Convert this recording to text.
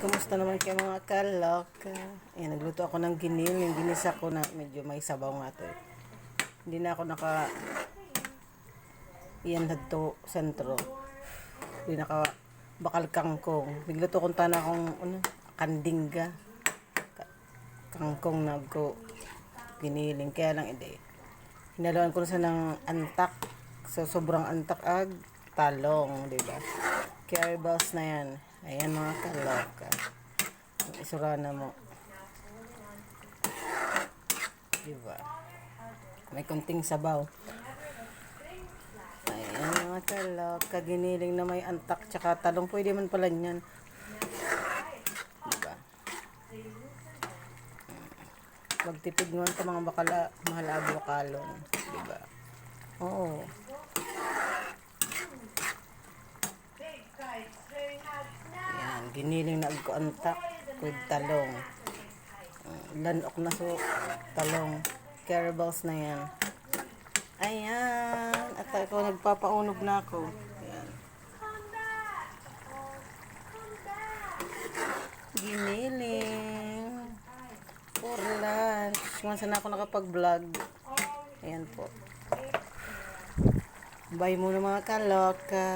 kumusta naman kayo mga kalok? Ayan, nagluto ako ng ginil. Yung ginisa ko na medyo may sabaw nga to eh. Hindi na ako naka... Iyan to sentro. Hindi naka bakal kangkong. Nagluto kong tana akong ano, kandingga. Ka- Kangkong na ko giniling. Kaya lang hindi. Hinaluan ko na sa ng antak. So, sobrang antak ag talong, di ba? Carry balls na yan. Ayan mga kaloka. Isura na mo. Di ba? May kunting sabaw. Ayan mga kaloka. Giniling na may antak tsaka talong. Pwede man pala niyan. Di ba? Magtipid naman sa mga bakala, mahal avokalon. Di ba? Oo. Giniling na ko antak with talong. Lanok na so talong. Carabals na yan. Ayan. At ako nagpapaunog na ako. Ayan. Giniling. For lunch. Kung saan ako nakapag-vlog. Ayan po. Bye muna mga kaloka.